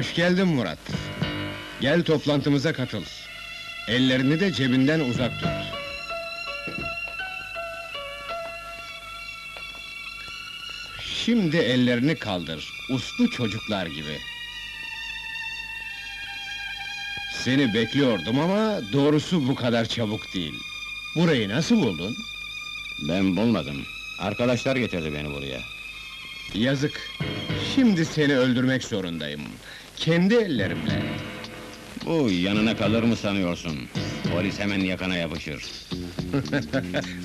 Hoş geldin Murat. Gel toplantımıza katıl. Ellerini de cebinden uzak tut. Şimdi ellerini kaldır, uslu çocuklar gibi. Seni bekliyordum ama doğrusu bu kadar çabuk değil. Burayı nasıl buldun? Ben bulmadım. Arkadaşlar getirdi beni buraya. Yazık. Şimdi seni öldürmek zorundayım. Kendi ellerimle. Bu yanına kalır mı sanıyorsun? Polis hemen yakana yapışır.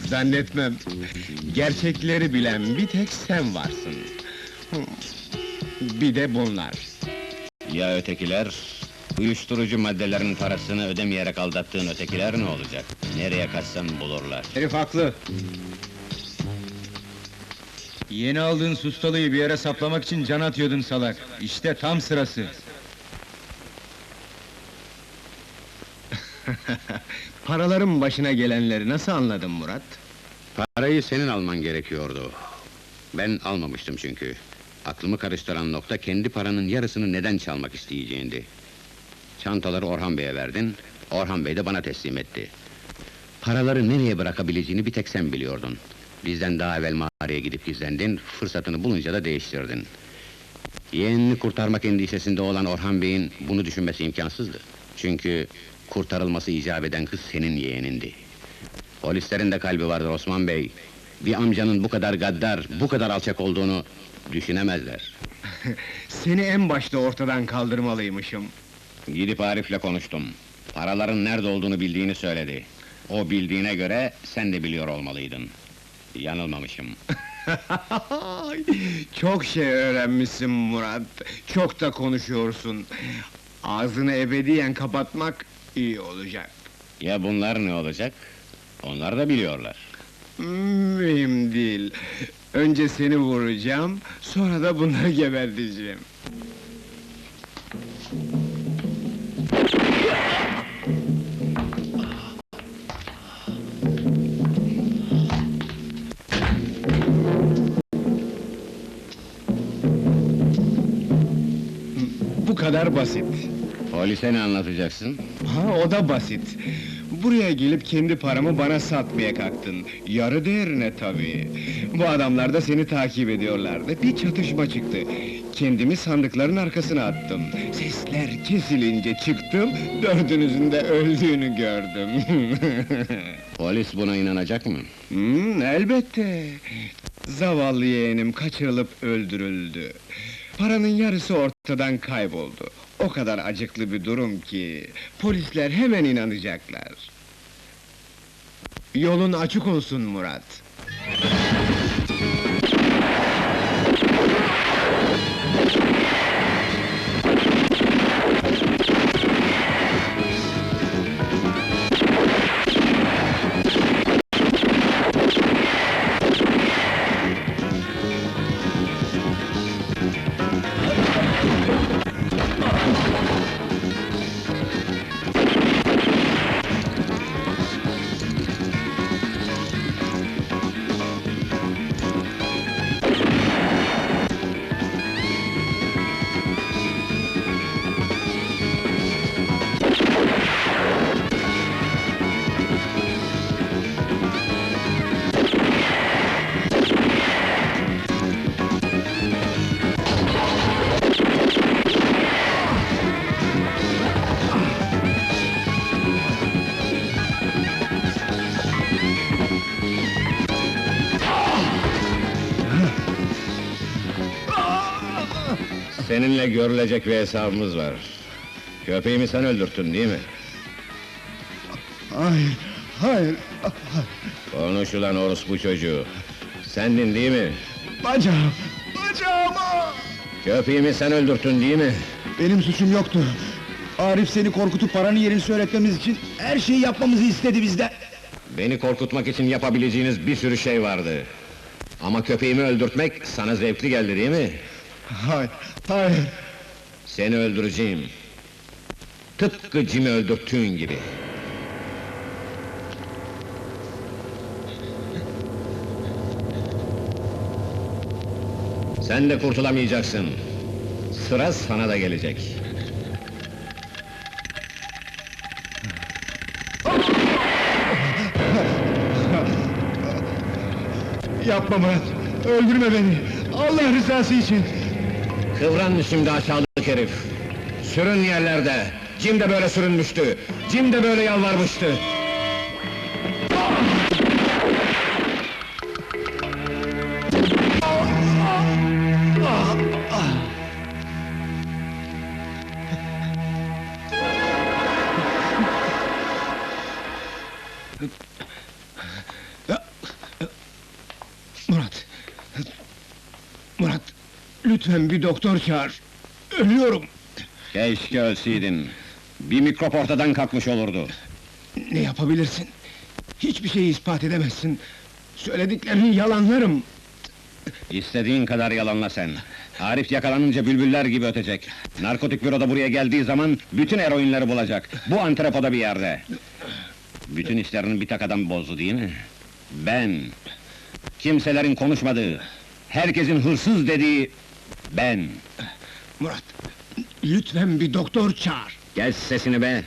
Zannetmem. Gerçekleri bilen bir tek sen varsın. Bir de bunlar. Ya ötekiler? Uyuşturucu maddelerin parasını ödemeyerek aldattığın ötekiler ne olacak? Nereye kaçsan bulurlar. Herif haklı. Yeni aldığın sustalıyı bir yere saplamak için can atıyordun salak. İşte tam sırası. Paraların başına gelenleri nasıl anladın Murat? Parayı senin alman gerekiyordu. Ben almamıştım çünkü. Aklımı karıştıran nokta kendi paranın yarısını neden çalmak isteyeceğindi. Çantaları Orhan Bey'e verdin, Orhan Bey de bana teslim etti. Paraları nereye bırakabileceğini bir tek sen biliyordun. Bizden daha evvel mağaraya gidip gizlendin, fırsatını bulunca da değiştirdin. Yeğenini kurtarmak endişesinde olan Orhan Bey'in bunu düşünmesi imkansızdı. Çünkü kurtarılması icap eden kız senin yeğenindi. Polislerin de kalbi vardır Osman Bey. Bir amcanın bu kadar gaddar, bu kadar alçak olduğunu düşünemezler. Seni en başta ortadan kaldırmalıymışım. Gidip Arif'le konuştum. Paraların nerede olduğunu bildiğini söyledi. O bildiğine göre sen de biliyor olmalıydın. Yanılmamışım. Çok şey öğrenmişsin Murat. Çok da konuşuyorsun. Ağzını ebediyen kapatmak iyi olacak. Ya bunlar ne olacak? Onlar da biliyorlar. Mühim değil. Önce seni vuracağım, sonra da bunları geberteceğim. Bu kadar basit. Polise ne anlatacaksın? Ha o da basit. Buraya gelip kendi paramı bana satmaya kalktın. Yarı değerine tabii. Bu adamlar da seni takip ediyorlardı. Bir çatışma çıktı. Kendimi sandıkların arkasına attım. Sesler kesilince çıktım, dördünüzün de öldüğünü gördüm. Polis buna inanacak mı? hmm, elbette. Zavallı yeğenim kaçırılıp öldürüldü. Paranın yarısı ortadan kayboldu. O kadar acıklı bir durum ki polisler hemen inanacaklar. Yolun açık olsun Murat. Seninle görülecek bir hesabımız var. Köpeğimi sen öldürttün değil mi? Hayır, hayır. Konuş ulan orospu çocuğu. Sendin değil mi? Bacağım, bacağım! Köpeğimi sen öldürttün değil mi? Benim suçum yoktu. Arif seni korkutup paranın yerini söyletmemiz için her şeyi yapmamızı istedi bizden. Beni korkutmak için yapabileceğiniz bir sürü şey vardı. Ama köpeğimi öldürtmek sana zevkli geldi değil mi? Hayır, hayır! Seni öldüreceğim! Tıpkı Jim'i öldürttüğün gibi! Sen de kurtulamayacaksın! Sıra sana da gelecek! Yapma Murat! Öldürme beni! Allah rızası için! Kıvran şimdi aşağılık herif! Sürün yerlerde! Cim de böyle sürünmüştü! Cim de böyle yalvarmıştı! Murat! Murat, lütfen bir doktor çağır! Ölüyorum! Keşke ölseydin! Bir mikrop ortadan kalkmış olurdu. Ne yapabilirsin? Hiçbir şeyi ispat edemezsin. Söylediklerini yalanlarım. İstediğin kadar yalanla sen. Arif yakalanınca bülbüller gibi ötecek. Narkotik büroda buraya geldiği zaman bütün eroinleri bulacak. Bu antrepoda bir yerde. Bütün işlerini bir tek adam bozdu değil mi? Ben. Kimselerin konuşmadığı, herkesin hırsız dediği ben. Murat, lütfen bir doktor çağır. Gel sesini be!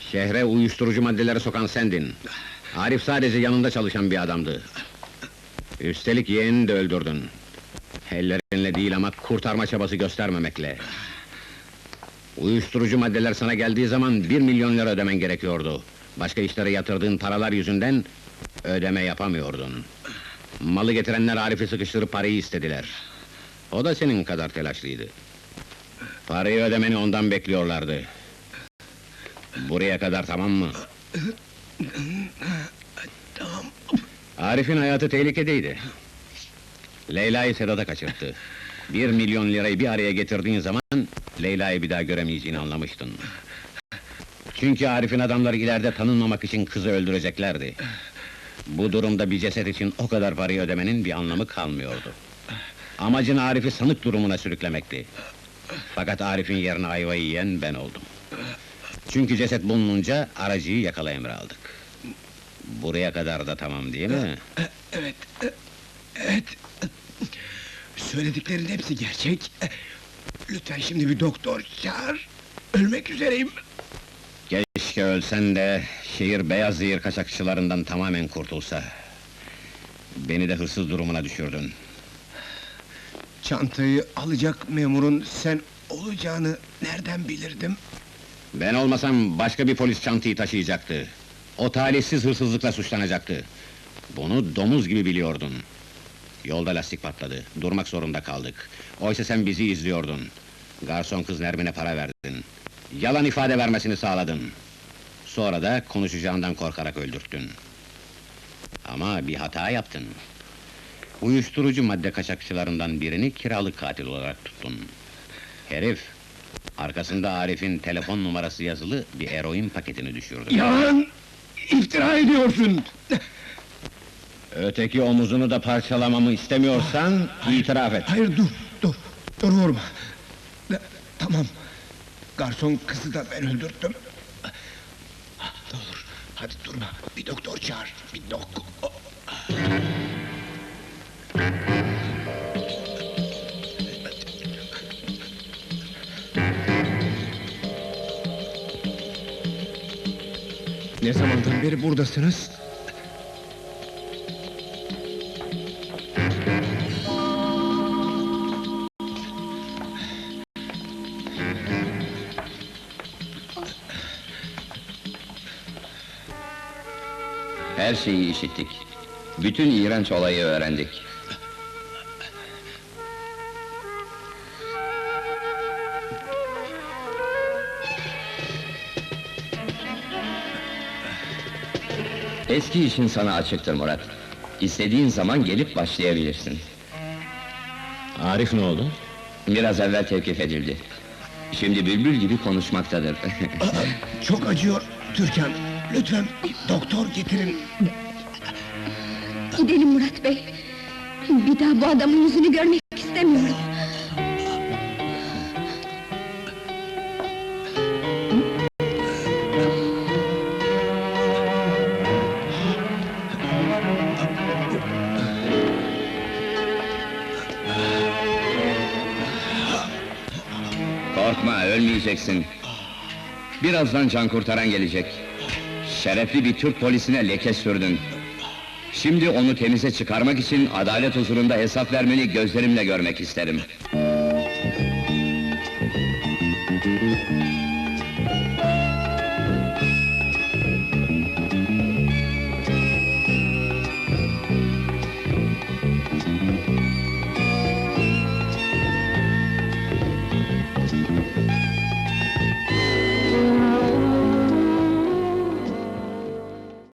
Şehre uyuşturucu maddeleri sokan sendin. Arif sadece yanında çalışan bir adamdı. Üstelik yeğenini de öldürdün. Ellerinle değil ama kurtarma çabası göstermemekle. Uyuşturucu maddeler sana geldiği zaman bir milyon lira ödemen gerekiyordu. Başka işlere yatırdığın paralar yüzünden ödeme yapamıyordun. Malı getirenler Arif'i sıkıştırıp parayı istediler. O da senin kadar telaşlıydı. Parayı ödemeni ondan bekliyorlardı. Buraya kadar tamam mı? Tamam. Arif'in hayatı tehlikedeydi. Leyla'yı Sedat'a kaçırttı. Bir milyon lirayı bir araya getirdiğin zaman... ...Leyla'yı bir daha göremeyeceğini anlamıştın. Çünkü Arif'in adamları ileride tanınmamak için kızı öldüreceklerdi. Bu durumda bir ceset için o kadar parayı ödemenin bir anlamı kalmıyordu. Amacın Arif'i sanık durumuna sürüklemekti. Fakat Arif'in yerine ayvayı yiyen ben oldum. Çünkü ceset bulununca aracıyı yakala emri aldık. Buraya kadar da tamam değil mi? Evet, evet. Söylediklerin hepsi gerçek. Lütfen şimdi bir doktor çağır. Ölmek üzereyim. Keşke ölsen de şehir beyaz zehir kaçakçılarından tamamen kurtulsa. Beni de hırsız durumuna düşürdün. Çantayı alacak memurun sen olacağını nereden bilirdim? Ben olmasam başka bir polis çantayı taşıyacaktı. O talihsiz hırsızlıkla suçlanacaktı. Bunu domuz gibi biliyordun. Yolda lastik patladı, durmak zorunda kaldık. Oysa sen bizi izliyordun. Garson kız Nermin'e para verdin. Yalan ifade vermesini sağladın. Sonra da konuşacağından korkarak öldürttün. Ama bir hata yaptın. Uyuşturucu madde kaçakçılarından birini kiralık katil olarak tuttun. Herif, arkasında Arif'in telefon numarası yazılı bir eroin paketini düşürdü. Yalan! İftira ediyorsun! Öteki omuzunu da parçalamamı istemiyorsan itiraf et. Hayır dur, dur, dur vurma. Tamam, garson kızı da ben öldürttüm. Ne olur, hadi durma, bir doktor çağır, bir doktor... Ne zamandan beri buradasınız? Her şeyi işittik. Bütün iğrenç olayı öğrendik. Eski işin sana açıktır Murat. İstediğin zaman gelip başlayabilirsin. Arif ne oldu? Biraz evvel tevkif edildi. Şimdi bülbül gibi konuşmaktadır. Çok acıyor Türkan. Lütfen doktor getirin. Gidelim Murat Bey. Bir daha bu adamın yüzünü görmek istemiyorum. Korkma, ölmeyeceksin. Birazdan can kurtaran gelecek. Şerefli bir Türk polisine leke sürdün. Şimdi onu temize çıkarmak için adalet huzurunda hesap vermeni gözlerimle görmek isterim.